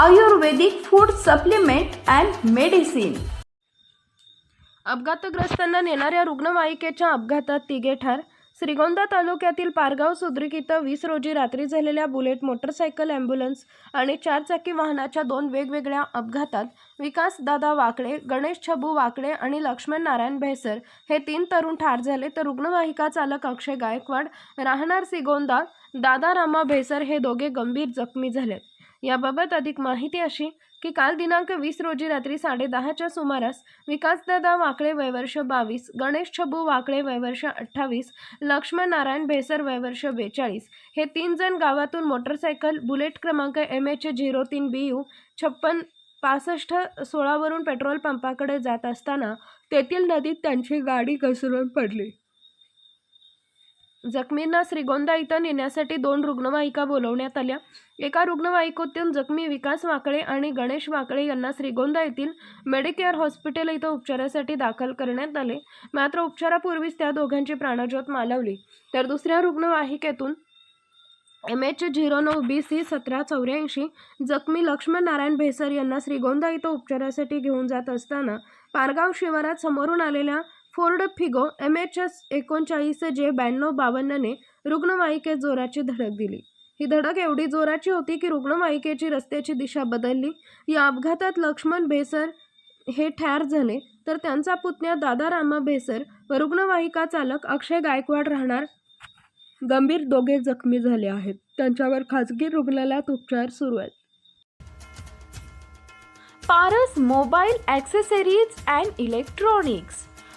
Ayurvedic food supplement and medicine. अपघातग्रस्तांना नेणाऱ्या रुग्णवाहिकेच्या अपघातात तिघे ठार. श्रीगोंदा तालुक्यातील पारगाव सुद्रिक इथं वीस रोजी रात्री झालेल्या बुलेट मोटरसायकल ॲम्ब्युलन्स आणि चारचाकी वाहनाच्या दोन वेगवेगळ्या अपघातात विकास दादा वाकडे गणेश छबू वाकडे आणि लक्ष्मण नारायण भेसर हे तीन तरुण ठार झाले तर रुग्णवाहिका चालक अक्षय गायकवाड राहणार सिगोंदा दादा रामा भेसर हे दोघे गंभीर जखमी झालेत. याबाबत अधिक माहिती अशी की काल दिनांक वीस रोजी रात्री साडेदहाच्या सुमारास विकासदादा वाकळे वयवर्ष बावीस गणेश छबू वाकळे वयवर्ष अठ्ठावीस लक्ष्मण नारायण भेसर वयवर्ष बेचाळीस हे तीन जण गावातून मोटरसायकल बुलेट क्रमांक एम एच झिरो तीन बी यू छप्पन पासष्ट सोळावरून पेट्रोल पंपाकडे जात असताना तेथील नदीत त्यांची गाडी घसरून पडली. जखमींना श्रीगोंदा इथं नेण्यासाठी दोन रुग्णवाहिका बोलवण्यात आल्या. एका रुग्णवाहिकेतून जखमी विकास वाकळे आणि गणेश वाकळे यांना श्रीगोंदा येथील मेडिकेअर हॉस्पिटल इथं उपचारासाठी दाखल करण्यात आले. मात्र उपचारापूर्वीच त्या दोघांची प्राणज्योत मालवली. तर दुसऱ्या रुग्णवाहिकेतून एम एच झिरो नऊ बी सी सतरा चौऱ्याऐंशी जखमी लक्ष्मण नारायण भेसर यांना श्रीगोंदा इथं उपचारासाठी घेऊन जात असताना पारगाव शिवारात समोरून आलेल्या Ford Figo M H S एकोणचाळीस जे ब्याण्णव बावन्नने रुग्णवाहिकेत जोराची धडक दिली. ही धडक एवढी जोराची होती की रुग्णवाहिकेची रस्त्याची दिशा बदलली. या अपघातात लक्ष्मण भेसर हे ठार झाले तर त्यांचा पुतण्या दादा रामा भेसर व रुग्णवाहिका चालक अक्षय गायकवाड राहणार. गंभीर दोघे जखमी झाले आहेत. त्यांच्यावर खाजगी रुग्णालयात उपचार सुरू आहेत. Paras mobile accessories and electronics.